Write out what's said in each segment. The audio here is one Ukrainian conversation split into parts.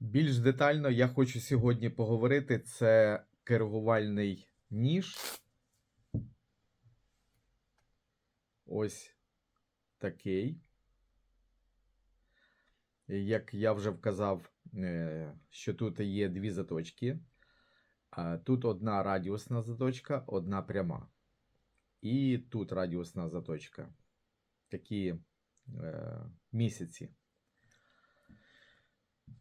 Більш детально я хочу сьогодні поговорити. Це керувальний ніж. Ось такий. Як я вже вказав, е, що тут є дві заточки. Тут одна радіусна заточка, одна пряма. І тут радіусна заточка. Такі е, місяці.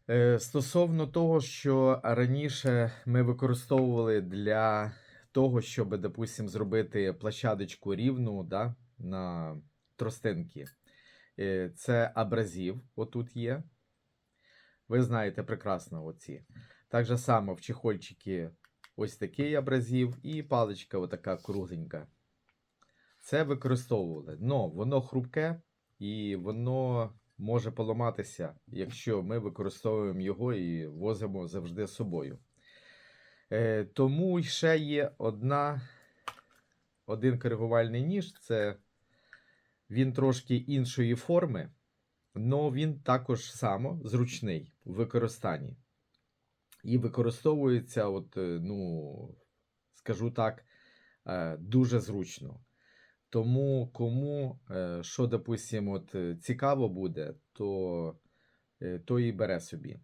Е, Стосовно того, що раніше ми використовували для того, щоб, допустим, зробити площадочку рівну да, на тростинки. Е, Це абразив, отут є. Ви знаєте прекрасно оці. Так же само в чехольчики ось такий абразив і паличка отака кругленька. Це використовували. Но воно хрупке і воно може поламатися, якщо ми використовуємо його і возимо завжди з собою. Е, тому ще є одна, один коригувальний ніж. Це він трошки іншої форми, але він також само зручний в використанні. І використовується, от, е, ну, скажу так, е, дуже зручно. Тому кому, е, що, допустимо, от, е, цікаво буде, то, е, то і бере собі.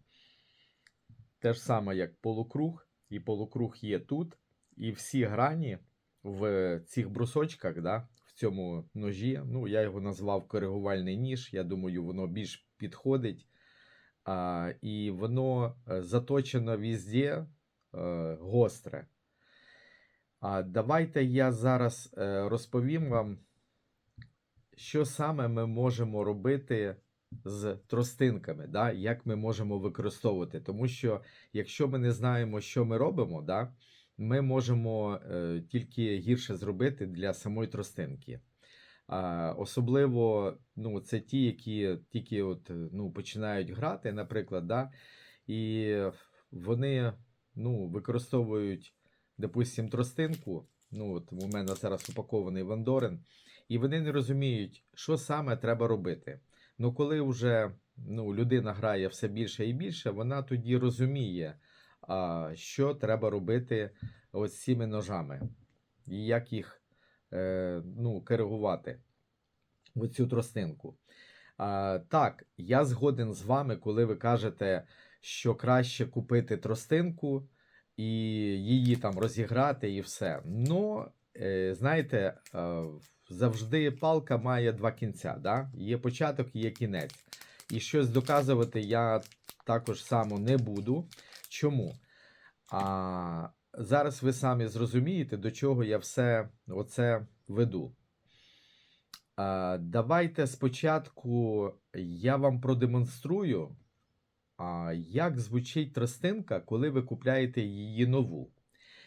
Те ж саме, як полукруг, і полукруг є тут, і всі грані в цих брусочках, да, в цьому ножі, ну, я його назвав коригувальний ніж, я думаю, воно більш підходить. А, і воно заточено везде е, гостре. А давайте я зараз е, розповім вам, що саме ми можемо робити з тростинками, да? як ми можемо використовувати. Тому що якщо ми не знаємо, що ми робимо, да? ми можемо е, тільки гірше зробити для самої тростинки. Особливо ну, це ті, які тільки от, ну, починають грати, наприклад, да? і вони ну, використовують допустим, тростинку. Ну, от у мене зараз упакований Вандорин, і вони не розуміють, що саме треба робити. Ну, коли вже ну, людина грає все більше і більше, вона тоді розуміє, а, що треба робити ось цими ножами, і як їх е, ну, коригувати, оцю тростинку. А, так, я згоден з вами, коли ви кажете, що краще купити тростинку і її там розіграти, і все. Ну, е, знаєте, е, завжди палка має два кінця. Да? Є початок, є кінець. І щось доказувати я також само не буду. Чому? А зараз ви самі зрозумієте, до чого я все оце веду. Давайте спочатку я вам продемонструю, а, як звучить тростинка, коли ви купляєте її нову.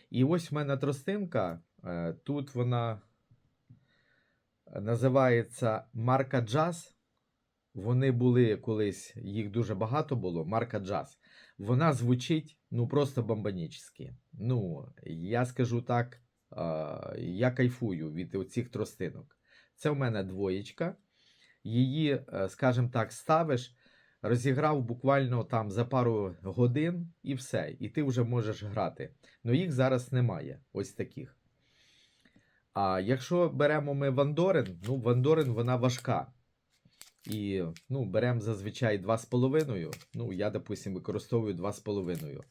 І ось в мене тростинка, е, тут вона називається марка Jazz. Вони були колись, їх дуже багато було, марка Jazz. Вона звучить ну просто бомбанічськи. Ну, я скажу так, я кайфую від оцих тростинок. Це в мене двоєчка. Її, е, скажімо так, ставиш розіграв буквально там за пару годин і все. І ти вже можеш грати. Ну їх зараз немає, ось таких. А якщо беремо ми Вандорин, ну Вандорин вона важка. І ну, беремо зазвичай 2,5. Ну, я, допустим, використовую 2,5.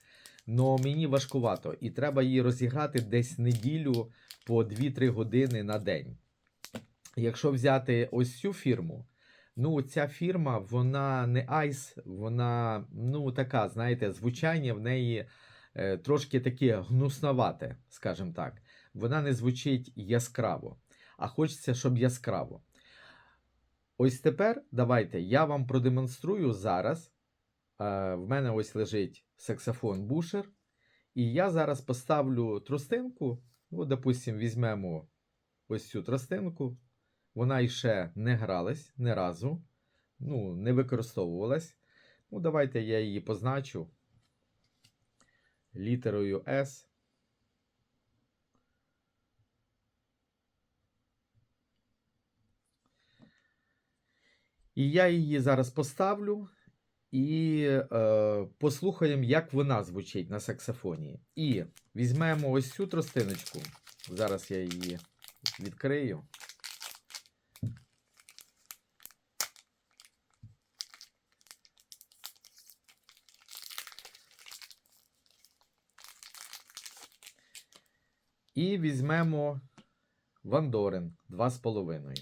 Но мені важкувато, і треба її розіграти десь неділю по 2-3 години на день. Якщо взяти ось цю фірму, Ну, ця фірма, вона не айс, вона, ну, така, знаєте, звучання в неї е, трошки таке гнусновате, скажімо так. Вона не звучить яскраво, а хочеться, щоб яскраво. Ось тепер давайте я вам продемонструю зараз. Е, в мене ось лежить саксофон Бушер. І я зараз поставлю тростинку. Ну, допустимо, візьмемо ось цю тростинку. Вона іще не гралась ні разу, ну, не використовувалась. Ну, давайте я її позначу літерою S. І я її зараз поставлю і е, послухаємо, як вона звучить на саксофоні. І візьмемо ось цю тростиночку. Зараз я її відкрию. І візьмемо Вандорин 2,5.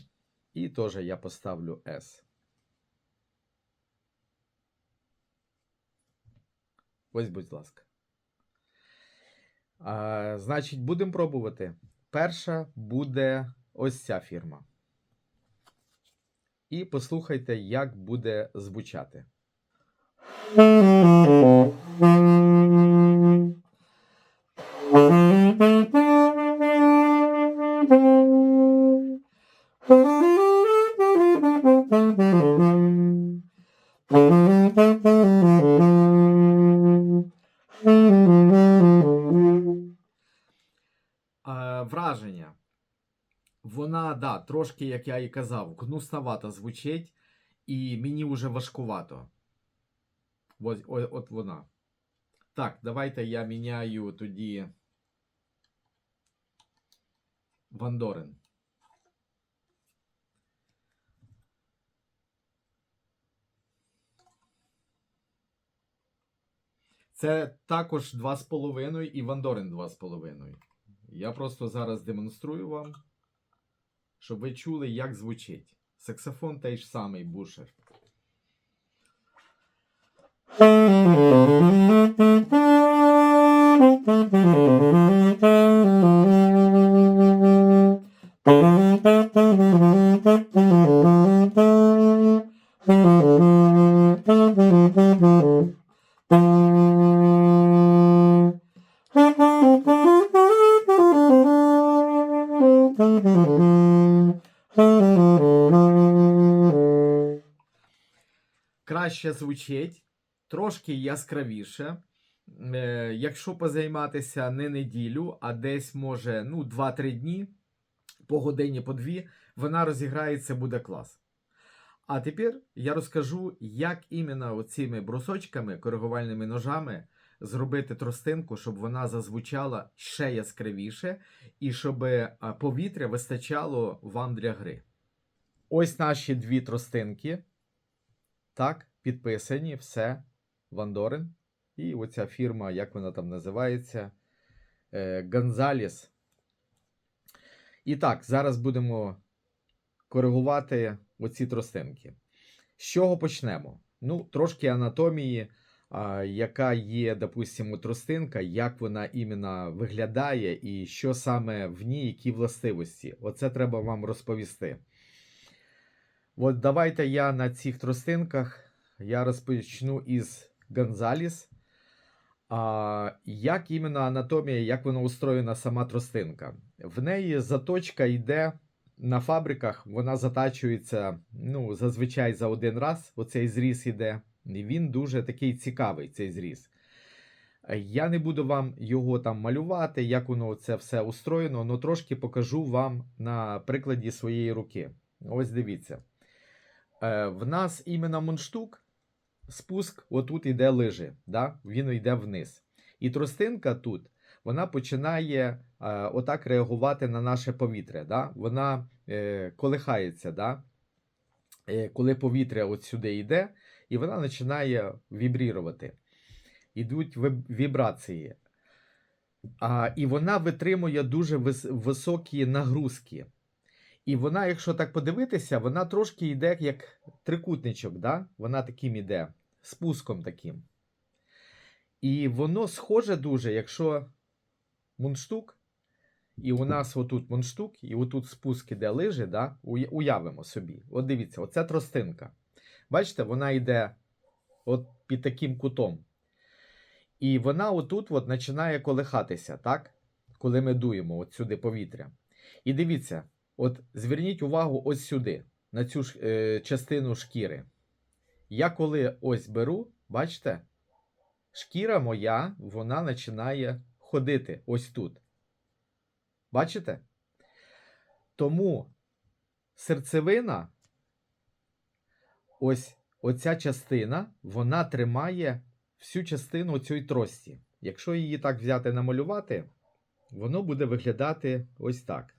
І теж я поставлю S. Ось, будь ласка. А, значить, будемо пробувати. Перша буде ось ця фірма. І послухайте, як буде звучати. Враження. Вона, да, трошки, як я і казав, гнуснувато звучить, і мені вже важкувато. Ось, о- от вона. Так, давайте я міняю тоді Вандорин. Це також 2,5 і Вандорин 2,5. Я просто зараз демонструю вам, щоб ви чули, як звучить. Саксофон той ж самий бушер. Краще звучить, трошки яскравіше. Е, якщо позайматися не неділю, а десь може ну, 2-3 дні, по годині, по дві, вона розіграється, буде клас. А тепер я розкажу, як іменно цими брусочками, коригувальними ножами зробити тростинку, щоб вона зазвучала ще яскравіше і щоб повітря вистачало вам для гри. Ось наші дві тростинки. Так, підписані, все. Вандорин. І оця фірма, як вона там називається? Е, Гонзаліс. І так, зараз будемо коригувати оці тростинки. З чого почнемо? Ну, трошки анатомії, яка є, допустимо, тростинка, як вона іменно виглядає, і що саме в ній, які властивості. Оце треба вам розповісти. От давайте я на цих тростинках я розпочну із Гонзаліс. А, як іменно анатомія, як вона устроєна сама тростинка? В неї заточка йде на фабриках, вона затачується ну, зазвичай за один раз. Оцей зріз іде. І він дуже такий цікавий, цей зріз. Я не буду вам його там малювати, як воно це все устроєно, але трошки покажу вам на прикладі своєї руки. Ось дивіться. Е, в нас іменно мундштук, спуск, отут іде лижи, да? він йде вниз. І тростинка тут, вона починає е, отак реагувати на наше повітря. Да? Вона е, колихається, да? е, коли повітря от сюди йде, і вона починає вібрірувати. Ідуть виб- вібрації. А, і вона витримує дуже вис- високі нагрузки. І вона, якщо так подивитися, вона трошки йде як трикутничок, да? вона таким іде, спуском таким. І воно схоже дуже, якщо мундштук, і у нас отут мундштук, і отут спуск іде лижі, да? уявимо собі. От дивіться, оце тростинка. Бачите, вона йде от під таким кутом. І вона отут от починає колихатися, так? Коли ми дуємо от сюди повітря. І дивіться, от зверніть увагу ось сюди, на цю ж, е, частину шкіри. Я коли ось беру, бачите, шкіра моя, вона починає ходити ось тут. Бачите? Тому серцевина, ось оця частина, вона тримає всю частину цієї трості. Якщо її так взяти намалювати, воно буде виглядати ось так.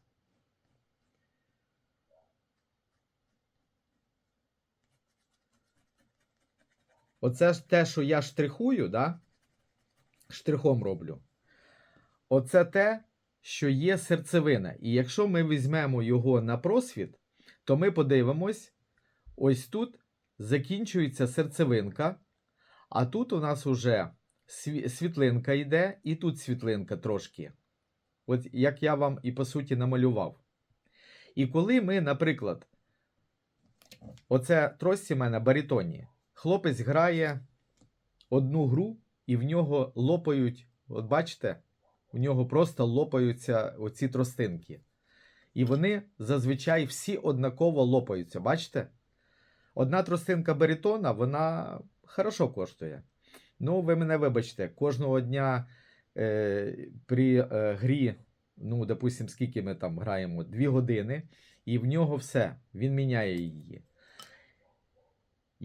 Оце ж те, що я штрихую, да? штрихом роблю. Оце те, що є серцевина. І якщо ми візьмемо його на просвіт, то ми подивимось, ось тут закінчується серцевинка, а тут у нас уже світлинка йде, і тут світлинка трошки. От як я вам і по суті намалював. І коли ми, наприклад, оце трості в мене баритонні, хлопець грає одну гру, і в нього лопають, от бачите, у нього просто лопаються оці тростинки. І вони зазвичай всі однаково лопаються. Бачите? Одна тростинка баритона, вона хорошо коштує. Ну, ви мене вибачте, кожного дня е, при е, грі, ну, допустим, скільки ми там граємо, 2 години, і в нього все, він міняє її.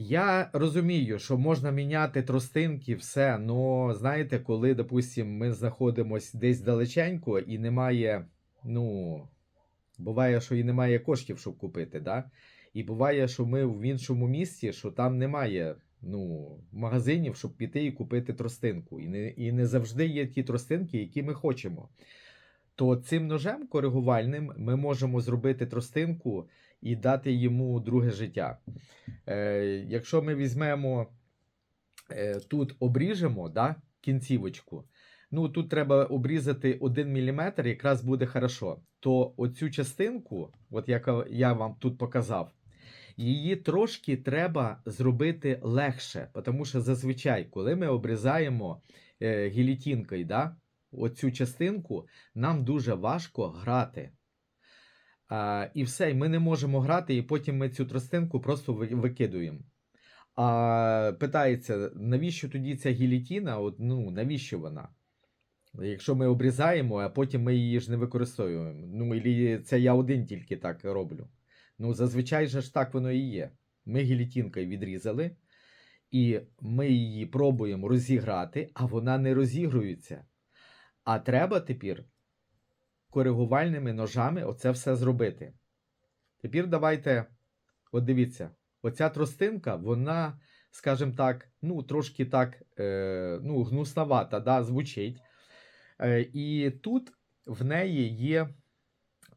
Я розумію, що можна міняти тростинки, все, але знаєте, коли, допустим, ми знаходимося десь далеченько і немає, ну, буває, що і немає коштів, щоб купити, да? І буває, що ми в іншому місті, що там немає ну, магазинів, щоб піти і купити тростинку. І не, і не завжди є ті тростинки, які ми хочемо. То цим ножем коригувальним ми можемо зробити тростинку і дати йому друге життя. Е, якщо ми візьмемо е, тут обріжемо да, кінцівочку, ну тут треба обрізати 1 мм, якраз буде хорошо. То оцю частинку, от як я вам тут показав, її трошки треба зробити легше, тому що зазвичай, коли ми обрізаємо е, гілітінкою, да, оцю частинку, нам дуже важко грати. А, і все, і ми не можемо грати, і потім ми цю тростинку просто викидуємо. А питається, навіщо тоді ця гілітіна? От, ну, навіщо вона? Якщо ми обрізаємо, а потім ми її ж не використовуємо. Ну, і це я один тільки так роблю. Ну, зазвичай же ж так воно і є. Ми гілітінкою відрізали, і ми її пробуємо розіграти, а вона не розігрується. А треба тепер коригувальними ножами оце все зробити. Тепер давайте, от дивіться, оця тростинка, вона, скажімо так, ну, трошки так е, ну, гнусновата, да, звучить. Е, і тут в неї є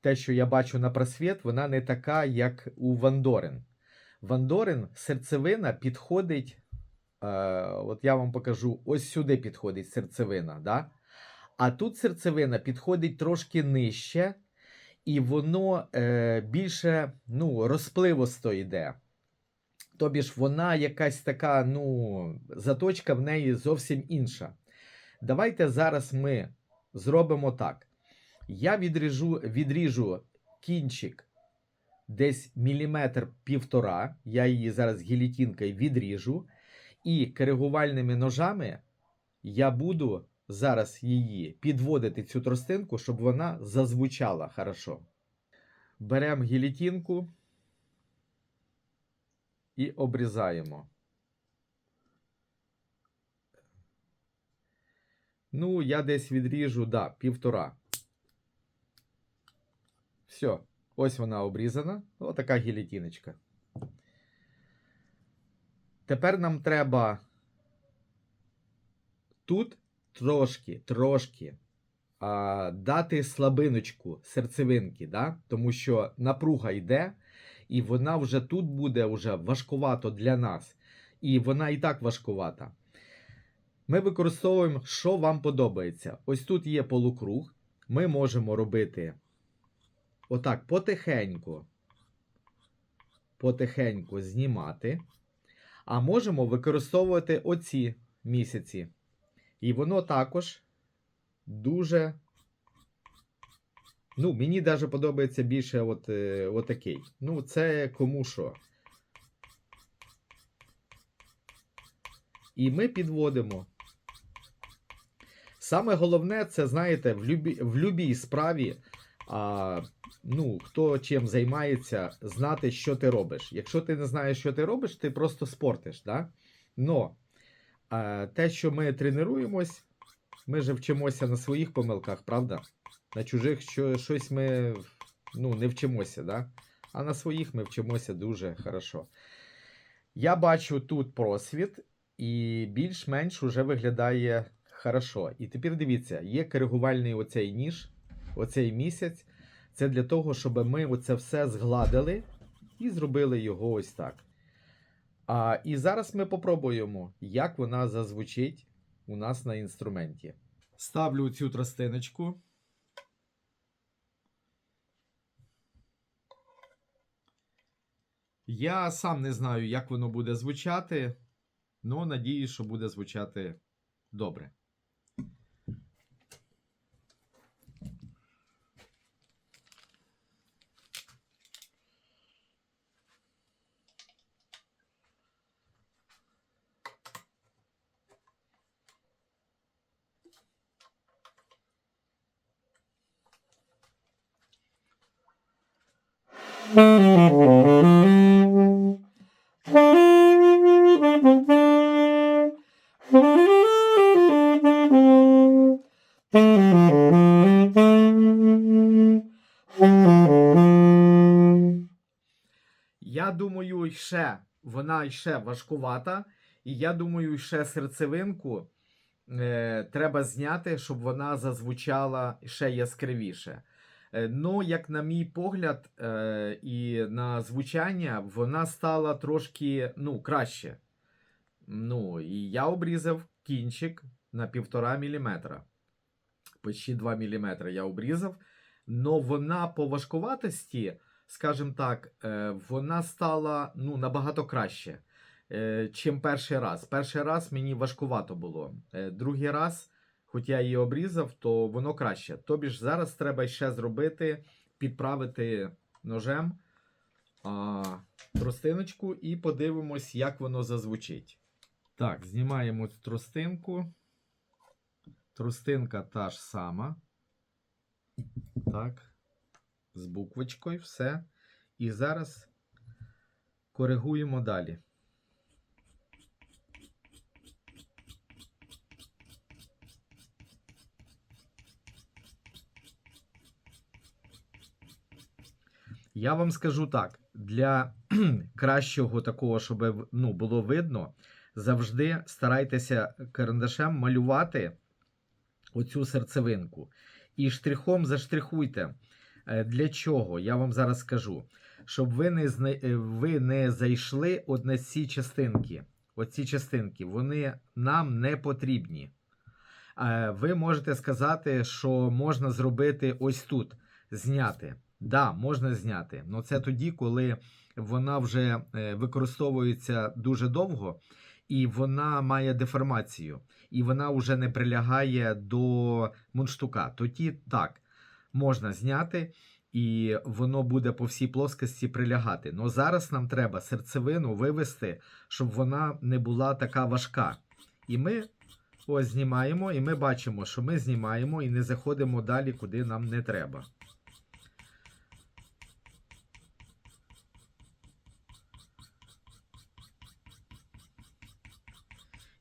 те, що я бачу на просвіт, вона не така, як у Вандорин. Вандорин серцевина підходить. Е, от я вам покажу, ось сюди підходить серцевина. Да? А тут серцевина підходить трошки нижче, і воно е, більше ну, розпливосто йде. Тобі ж вона якась така, ну, заточка в неї зовсім інша. Давайте зараз ми зробимо так. Я відріжу, відріжу кінчик десь міліметр півтора. Я її зараз гілітінкою відріжу. І коригувальними ножами я буду зараз її підводити цю тростинку, щоб вона зазвучала хорошо. Беремо гілітінку і обрізаємо. Ну, я десь відріжу, да, півтора. Все, ось вона обрізана. Отака гілітіночка. Тепер нам треба тут трошки, трошки а, дати слабиночку серцевинки, да? тому що напруга йде, і вона вже тут буде вже важкувато для нас. І вона і так важкувата. Ми використовуємо, що вам подобається. Ось тут є полукруг. Ми можемо робити отак потихеньку, потихеньку знімати. А можемо використовувати оці місяці. І воно також дуже. Ну, мені навіть подобається більше от, е, отакий. Ну, це кому що. І ми підводимо. Саме головне, це, знаєте, в любій, в любій справі а, ну, хто чим займається, знати, що ти робиш. Якщо ти не знаєш, що ти робиш, ти просто спортиш. Да? Но а, те, що ми тренуємось, ми же вчимося на своїх помилках, правда? На чужих що, щось ми ну, не вчимося, да? а на своїх ми вчимося дуже хорошо. Я бачу тут просвіт, і більш-менш уже виглядає хорошо. І тепер дивіться, є коригувальний оцей ніж, оцей місяць. Це для того, щоб ми оце все згладили і зробили його ось так. А, і зараз ми попробуємо, як вона зазвучить у нас на інструменті. Ставлю цю тростиночку. Я сам не знаю, як воно буде звучати, але надію, що буде звучати добре. Я думаю, ще вона ще важкувата, і я думаю, ще серцевинку е, треба зняти, щоб вона зазвучала ще яскравіше. Е, ну, як на мій погляд, е, і на звучання, вона стала трошки ну, краще. Ну, і я обрізав кінчик на 1,5 мм. Почти 2 мм я обрізав. Но вона по важкуватості, скажімо так, е, вона стала ну, набагато краще, е, чим перший раз. Перший раз мені важкувато було. Е, Другий раз, хоч я її обрізав, то воно краще. Тобі ж зараз треба ще зробити, підправити ножем а, тростиночку і подивимось, як воно зазвучить. Так, знімаємо тростинку. Тростинка та ж сама. Так. З буквочкою все. І зараз коригуємо далі. Я вам скажу так: для кращого такого, щоб ну, було видно, завжди старайтеся карандашем малювати оцю серцевинку. І штрихом заштрихуйте. Е, Для чого? Я вам зараз скажу. Щоб ви не е, ви не зайшли от на ці частинки. Оці частинки, вони нам не потрібні. Е, Ви можете сказати, що можна зробити ось тут. Зняти. Да, можна зняти. але це тоді, коли вона вже використовується дуже довго, і вона має деформацію, і вона вже не прилягає до мундштука. Тоді так, можна зняти, і воно буде по всій плоскості прилягати. Но зараз нам треба серцевину вивести, щоб вона не була така важка. І ми ось знімаємо, і ми бачимо, що ми знімаємо і не заходимо далі, куди нам не треба.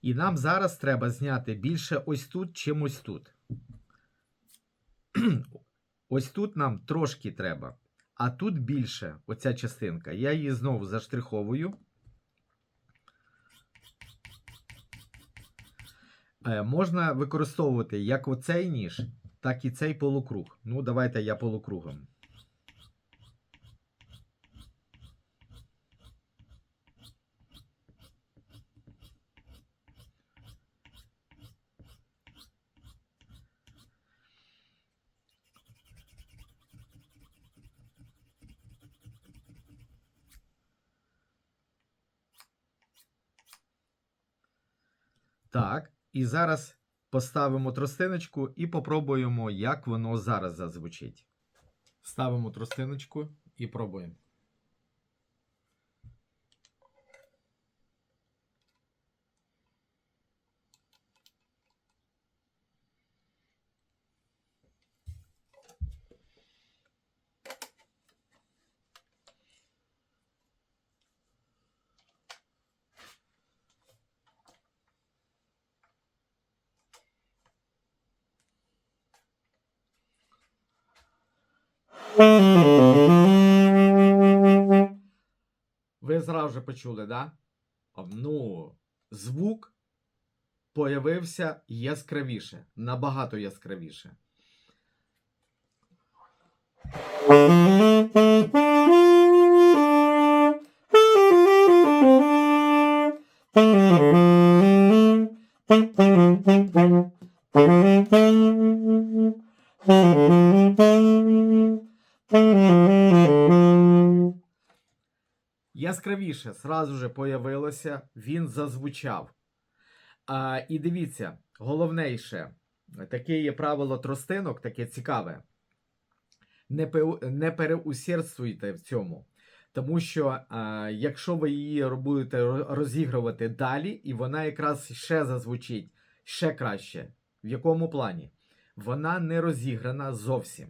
І нам зараз треба зняти більше ось тут, чим ось тут. Ось тут нам трошки треба. А тут більше оця частинка. Я її знову заштриховую. Е, можна використовувати як оцей ніж, так і цей полукруг. Ну, давайте я полукругом. Так, і зараз поставимо тростиночку і попробуємо, як воно зараз зазвучить. Ставимо тростиночку і пробуємо. Зразу же почули, да? Ну, звук появився яскравіше, набагато яскравіше. Яскравіше зразу же появилося, він зазвучав. А, і дивіться, головніше, таке є правило тростинок, таке цікаве. Не, не переусердствуйте в цьому. Тому що а, якщо ви її будете розігрувати далі, і вона якраз ще зазвучить ще краще. В якому плані? Вона не розіграна зовсім.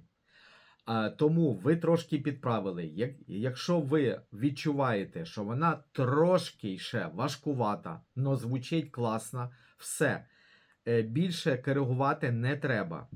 Тому ви трошки підправили. Як, якщо ви відчуваєте, що вона трошки ще важкувата, но звучить класно, все. Е, більше коригувати не треба.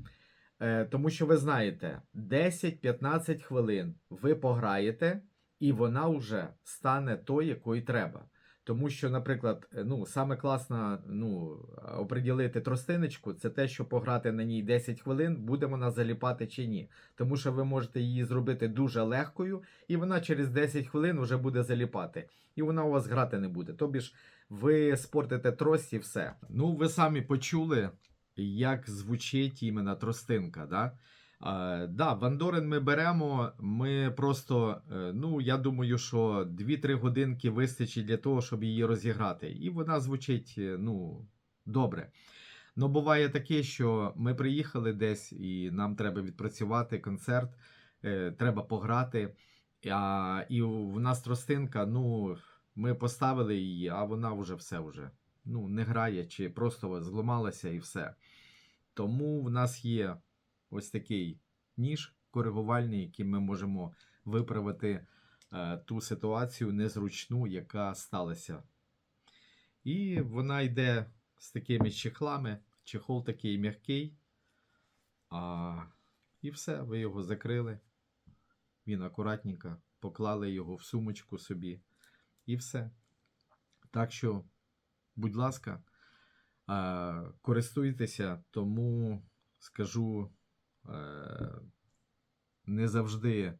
Е, тому що ви знаєте, 10-15 хвилин ви пограєте, і вона вже стане той, якої треба. Тому що, наприклад, е, ну, саме класно ну, оприділити тростиночку, це те, що пограти на ній 10 хвилин, буде вона заліпати чи ні. Тому що ви можете її зробити дуже легкою, і вона через 10 хвилин вже буде заліпати. І вона у вас грати не буде. Тобі ж ви спортите трость і все. Ну, ви самі почули, як звучить іменно тростинка. Да? Да, Вандорин ми беремо. Ми просто, е, ну я думаю, що 2-3 годинки вистачить для того, щоб її розіграти. І вона звучить е, ну, добре. Ну, буває таке, що ми приїхали десь і нам треба відпрацювати концерт, е, треба пограти. А, і в нас тростинка, ну, ми поставили її, а вона вже все вже ну, не грає, чи просто зламалася і все. Тому в нас є ось такий ніж коригувальний, яким ми можемо виправити е, ту ситуацію незручну, яка сталася. І вона йде з такими чехлами. Чехол такий м'який. А, і все, ви його закрили. Він акуратненько поклали його в сумочку собі. І все. Так що, будь ласка, е, користуйтеся, тому скажу не завжди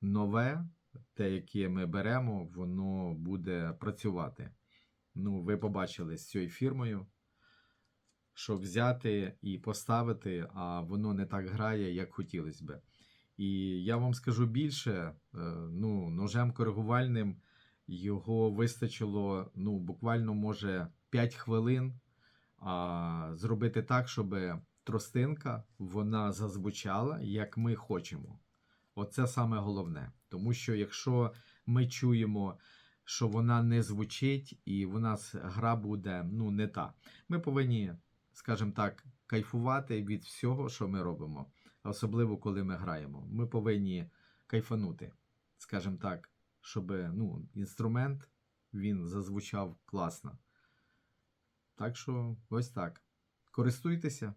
нове, те, яке ми беремо, воно буде працювати. Ну, ви побачили з цією фірмою, що взяти і поставити, а воно не так грає, як хотілося би. І я вам скажу більше, е, ну, ножем коригувальним його вистачило ну, буквально, може, 5 хвилин а, зробити так, щоб тростинка вона зазвучала, як ми хочемо. Оце саме головне. Тому що якщо ми чуємо, що вона не звучить і в нас гра буде ну, не та, ми повинні, скажімо так, кайфувати від всього, що ми робимо. Особливо, коли ми граємо. Ми повинні кайфанути, скажімо так, щоб ну, інструмент він зазвучав класно. Так що ось так. Користуйтеся.